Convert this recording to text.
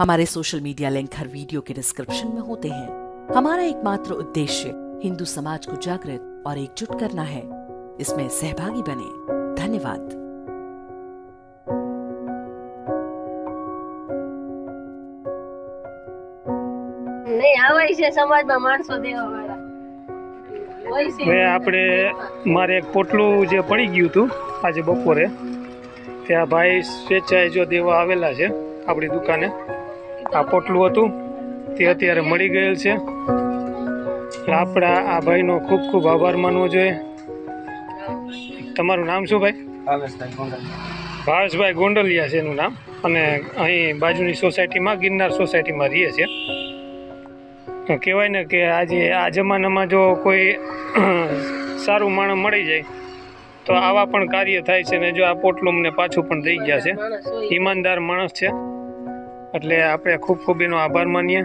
हमारे social media link हर video के डिस्क्रिप्शन में होते हैं हमारा एकमात्र उद्देश्य हिंदू समाज को जागृत और एकजुट करना है इसमें सहभागी बने धन्यवाद નહીં આવાય છે સમાજમાં માણસો દેવા વાળા હોય છે હવે આપણે મારે એક પોટલું જે પડી ગયું હતું આજે બપોરે ત્યાં ભાઈ સ્વેચ્છાએ જો દેવા આવેલા છે આપણી દુકાને આ પોટલું હતું. તે અત્યારે મળી ગયેલ છે. આપણા આ ભાઈનો ખૂબ ખૂબ આભાર માનવો જોઈએ. તમારું નામ શું ભાઈ? ભાવેશભાઈ ગોંડલિયા. છે એનું નામ. અને અહીં બાજુની સોસાયટીમાં ગિરનાર સોસાયટીમાં રહીએ છીએ કહેવાય ને કે આજે આ જમાનામાં જો કોઈ સારું માણસ મળી જાય તો આવા પણ કાર્ય થાય છે ને જો આ પોટલું અમને પાછું પણ દઈ ગયા છે. ઈમાનદાર માણસ છે. એટલે આપણે ખૂબ ખૂબ એનો આભાર માનીએ.